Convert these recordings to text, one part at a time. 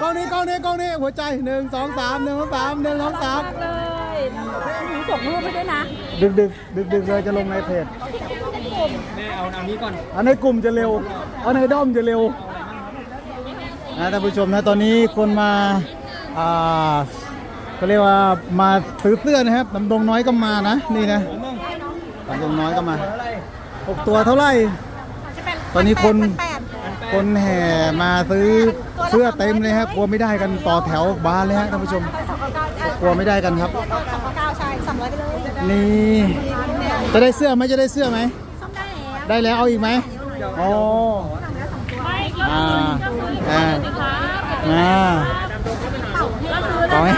กล้องนี้กล้องนี้กล้องนี้หัวใจหนึ่งสองสามหนึ่งสองสามหนึ่งสองสามเลยหนูส่งรูปให้ด้วยนะ ดึกดึกดึกดึกเลยจะลงในเพจแม่เอาอันนี้ก่อนเอาในกลุ่มจะเร็ว เอาในด้อมจะเร็วนะท่านผู้ชมนะตอนนี้คนมาอ่าก็เรียกว่ามาซื้อเสื้อนะครับดำดงน้อยก็มานะนี่นะดำดงน้อยก็มาหกตัวเท่าไหร่ ตอนนี้คน คนแห่มาซื้อเสื้อเต็มเลยครับกลัวไม่ได้กันต่อแถวบานเลยฮะท่านผู้ชม กลัวไม่ได้กันครับ สองเก้าใช่สามร้อยไปเลย นี่จะได้เสื้อไหมจะได้เสื้อไหมได้แล้วได้แล้วเอาอีกไหมโอ้อ่าอ่าอ่าต่อให้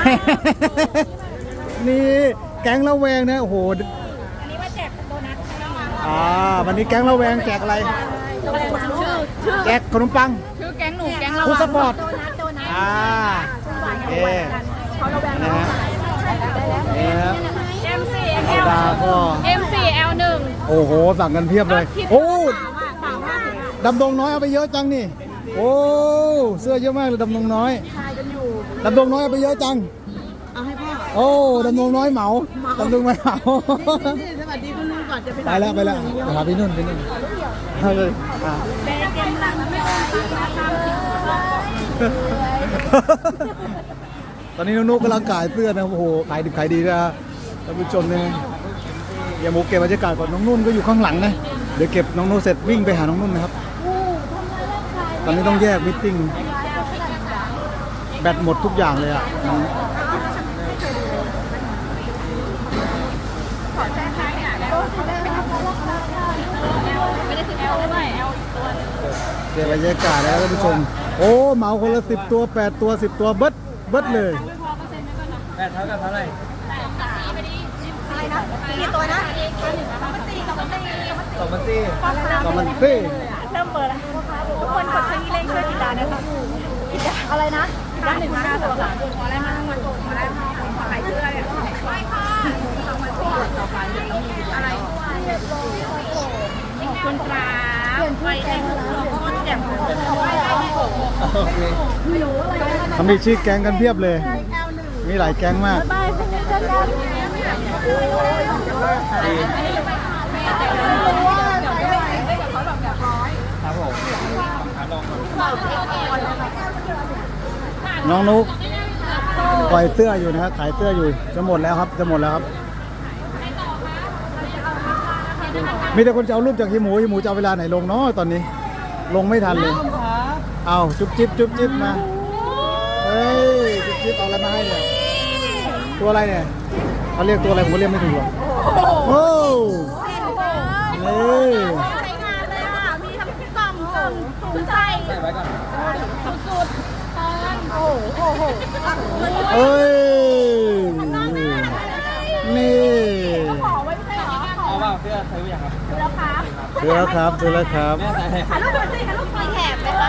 นี่แก๊งละแวงนะโอ้โหอันนี้ว่าแจกโดนัทอ่าวันนี้แก๊งละแวงแจกอะไร แจกขนมปัง ชื่อแก๊งหนูแก๊งเราฟูดสปอร์ตโดนัทโดนัทอ่าเอ๊ะเขาเราแบ่งนะฮะนี่ครับ M4 ธรรมดาก็ M4 L1 โอ้โห สั่งกันเพียบเลย โอ้สามห้าสิบดำดงน้อยเอาไปเยอะจังนี่ โอ้ เสื้อเยอะมากเลยดำดงน้อยทายกันอยู่ดำดงน้อยเอาไปเยอะจัง เอาให้พ่อโอ้ดำดงน้อยเหมาดำดงไม่เหมานี่สวัสดีคุณลุงก่อนจะไปไปแล้วไปแล้วไปหาพี่นุ่นพี่นุ่นเอาเลยอะแบกเกมหลังไม่ออกตอนนี้น้องนุกกำลังขายเสื้อนะโอ้โหขายดิบขายดีนะท่านผู้ชมเนี่ยอย่าหมูเก็บบรรยากาศก่อนน้องนุ่นก็อยู่ข้างหลังนะเดี๋ยวเก็บน้องนุ่นเสร็จวิ่งไปหาน้องนุ่นนะครับตอนนี้ต้องแยกมิทติ้งแบตหมดทุกอย่างเลยอะ ไม่ได้ซื้อ L ด้วย L อีกตัวเก็บบรรยากาศแล้วท่านผู้ชม โอ้เหมาคนละสิบตัวแปดตัวสิบตัวเบิดเบิดเลยแม่เท่ากับเท่าไหร่อะไรนะกี่ตัวนะสองพันสี่สองพันสี่สองพันสี่ก็มันเต้เริ่มเบอร์แล้วทุกคนกดชนีเร่งช่วยติดตามนะคะอะไรนะด้านหนึ่งห้าตัวหลังอะไรมามาโกงมาได้มาขายเสื้อเนี่ยอะไร ขอบคุณครับไปแจ้งคนแจกของโอเคเขามีชื่อแก๊งกันเพียบเลย มีหลายแก๊งมากบายคุณเจอกันครับผมครับลองน้องนุกปล่อยเสื้ออยู่นะครับขายเสื้ออยู่ จะหมดแล้วครับ จะหมดแล้วครับ มีแต่คนจะเอารูปจากฮีหมูฮีหมูจะเอาเวลาไหนลงเนาะตอนนี้ ลงไม่ทันเลย เอาจุ๊บจิ๊บจุ๊บจิ๊บมาเฮ้ยจุ๊บจิ๊บเอาอะไรมาให้เนี่ยตัวอะไรเนี่ยเขาเรียกตัวอะไรผมก็เรียกไม่ถูกหรอกโอ้นี่ใช้งานเลยอะมีทั้งกล่องกล่องถุงใส่ใส่ไว้ก่อนสุดๆตอนโอ้โหโอ้โหเอ้ยนี่ ขอไว้ไม่ใช่เหรอ ขอเอาเปล่าเสื้อซื้ออย่างครับแล้วครับดูแล้วครับดูแล้วครับแม่ใส่ให้ถ่ายรูปหน่อยสิถ่ายรูปมีแถบไหมคะ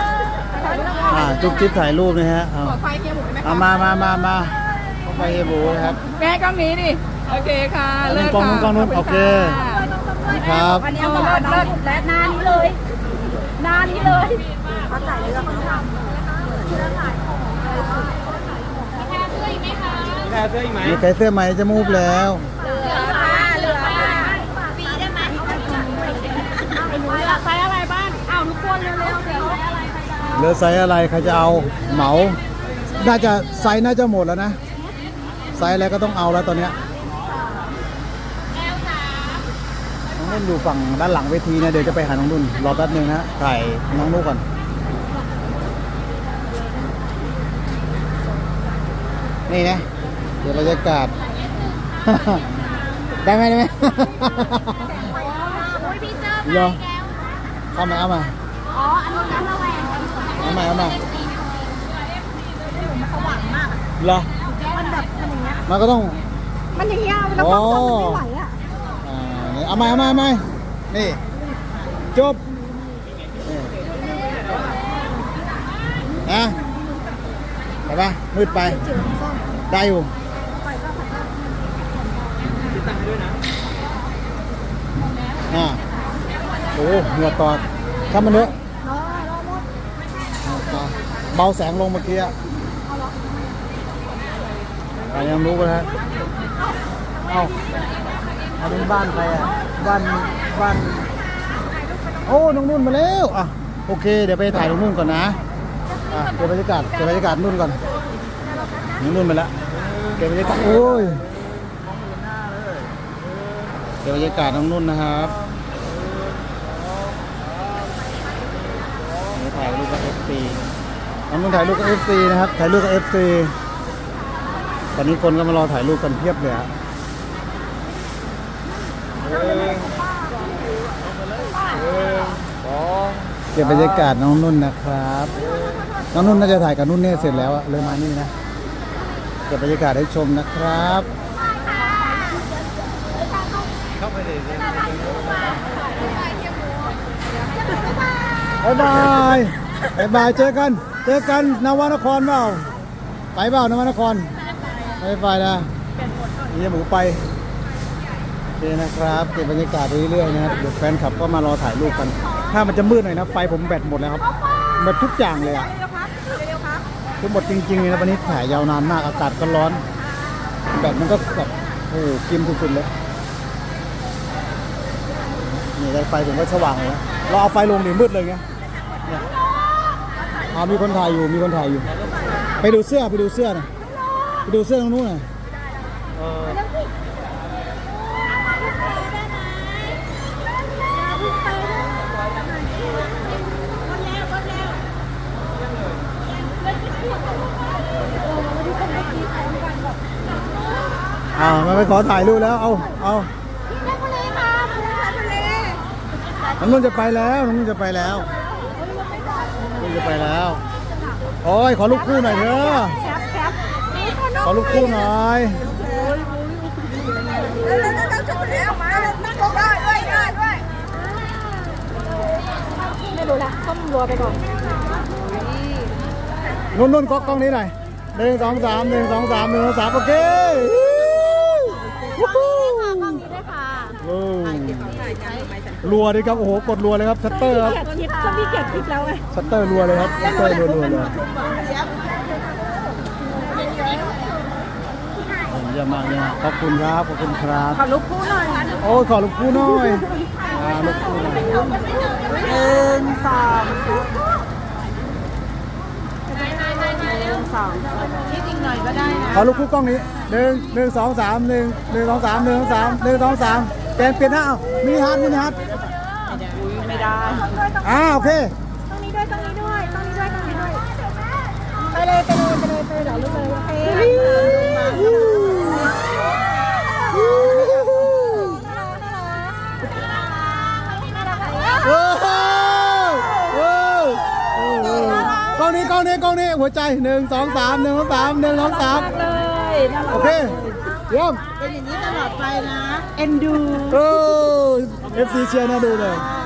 ถ่ายรูปหน่อยอ่าจุ๊บจิ๊บถ่ายรูปนะฮะเอาขอไฟเทียมหมูได้ไหมเอามามามามาไปเฮบูนะครับแม่กล้องนี้ดิโอเคค่ะเลิกกล้องนู้ค่ะนกล้องนู้นขบโอณเคค่ะครับอันนี้เอามาเลิศและหน้านี้เลยหน้านี้เลยเขาจ่ายเลยแล้วเขาทำแม่เสื้ออีกไหมมีใครเสื้อไหมจะมูฟแล้ว เหลือค่ะเหลือค่ะฟรีได้ไหมเหลือไซส์อะไรบ้างอ้าวทุกคน เหลือไซส์อะไรใครจะเอาเหมา น่าจะไซส์น่าจะหมดแล้วนะไซส์อะไรก็ต้องเอาแล้วตอนเนี้ยน้องนุ่นอยู่ฝั่งด้านหลังเวทีนะเดี๋ยวจะไปหาน้องนุ่นรอแป๊บหนึงนะถ่ายน้องนุ่นก่อนนี่นะเดี๋ยวบรรยากาศได้ไหมได้ไหมอุ้ยพี่เจอเหรอเอามาเอามา อ๋อ อันนี้น้ำระแวงเอามาเอามาสว่างมากเหรอมันแบบมันอย่างเงี้ย มันก็ต้อง มันอย่างเงี้ยแล้วกล้องสดมันไม่ไหวอะอ่านี่เอามาเอามาเอามานี่ จบนี่นะไปปะมืดไป ได้อยู่คิดตังค์ให้ด้วยนะอ่าโอ้เหงื่อตอดถ้ามันเยอะ รอรอหมด เหงื่อตอด เบาแสงลงเมื่อกี้อะอะยังรู้กันฮะเอาอันนี้บ้านใครอะ บ้านบ้าน โอ้น้องนุ่นมาแล้ว อะ โอเค เดี๋ยวไปถ่ายน้องนุ่นก่อนนะ อะ เก็บบรรยากาศ เก็บบรรยากาศนุ่นก่อน น้องนุ่นไปแล้วเก็บบรรยากาศ โอ้ย เก็บบรรยากาศน้องนุ่นนะครับนี่ถ่ายรูปกับ FC น้องนุ่นถ่ายรูปกับ FC นะครับ ถ่ายรูปกับ FC ตอนนี้คนก็มารอถ่ายรูปกันเพียบเลยฮะเก็บบรรยากาศน้องนุ่นนะครับ น้องนุ่นน่าจะถ่ายกับนุ่นเนี่ยเสร็จแล้วอะเลยมานี่นะ เก็บบรรยากาศให้ชมนะครับบายบายบายบายเจอกัน เจอกันนวนครเปล่าไปเปล่านวนครไปไปนะนี่หมูไปโอเคนะครับเก็บบรรยากาศไปเรื่อยๆนะครับเดี๋ยวแฟนคลับก็มารอถ่ายรูปกัน ถ้ามันจะมืดหน่อยนะไฟผมแบตหมดแล้วครับแบตทุกอย่างเลยอะคือหมดจริงๆเลยนะวันนี้ถ่ายยาวนานมากอากาศก็ร้อน แบตมันก็แบบโอ้กิมสุดๆเลยนี่ไฟผมก็สว่างเลยเราเอาไฟลงดิมืดเลยไงเนี่ย เอามีคนถ่ายอยู่มีคนถ่ายอยู่ ไปดูเสื้อไปดูเสื้อหน่อยไปดูเสื้อตรงนู้นหน่อยเอออ่ามาไปขอถ่ายรูปแล้ว เอาเอาน้องนุ่นจะไปแล้วน้องนุ่นจะไปแล้วน้องนุ่นจะ ไปแล้ว โอ้ยขอลูกคู่หน่อยเถอะแคปแคปนี่คนขอลูกคู่หน่อยแล้วแล้วแล้วจบแล้วมานั่งลงได้ด้วยได้ด้วยไม่รู้ละต้มรัวไปก่อนนุ่นนุ่นก็กล้องนี้หน่อยหนึ่งสองสามหนึ่งสองสามหนึ่งสองสามโอเควู้ฮู้ ได้ค่ะ โอ้ รัวเลยครับโอ้โหกดรัวเลยครับชัตเตอร์ครับเกียรติทิพย์ก็มีเกียรติทิพย์แล้วไงชัตเตอร์รัวเลยครับชัตเตอร์รัวรัวเลยเยี่ยมมากเนี่ยขอบคุณครับขอบคุณครับขอลูกคู่หน่อยโอ้ยขอลูกคู่หน่อยอ่าลูกคู่หน่อยหนึ่งสองสองที่จริงหน่อยก็ได้นะขอลูกคู่กล้องนี้หนึ่งหนึ่งสองสามหนึ่งหนึ่งสองสามหนึ่งสองสามหนึ่งสองสาม แกนเปลี่ยนหน้าเอามินิฮาร์ดมินิฮาร์ดไม่ได้อ่าโอเคตรงนี้ด้วยตรงนี้ด้วยตรงนี้ด้วยตรงนี้ด้วยไปเลยไปเลยไปเลยไปเลยเดี๋ยวลูกเลยโอเคโอ้โหโอ้โหกล้องนี้กล้องนี้กล้องนี้หัวใจหนึ่งสองสามหนึ่งสองสามหนึ่งสองสามเลยน่ารักโอเค เยี่ยมเป็นอย่างนี้ตลอดไปนะ เอ็นดู โอ้เอฟซีเชียร์นะดูเลยใช่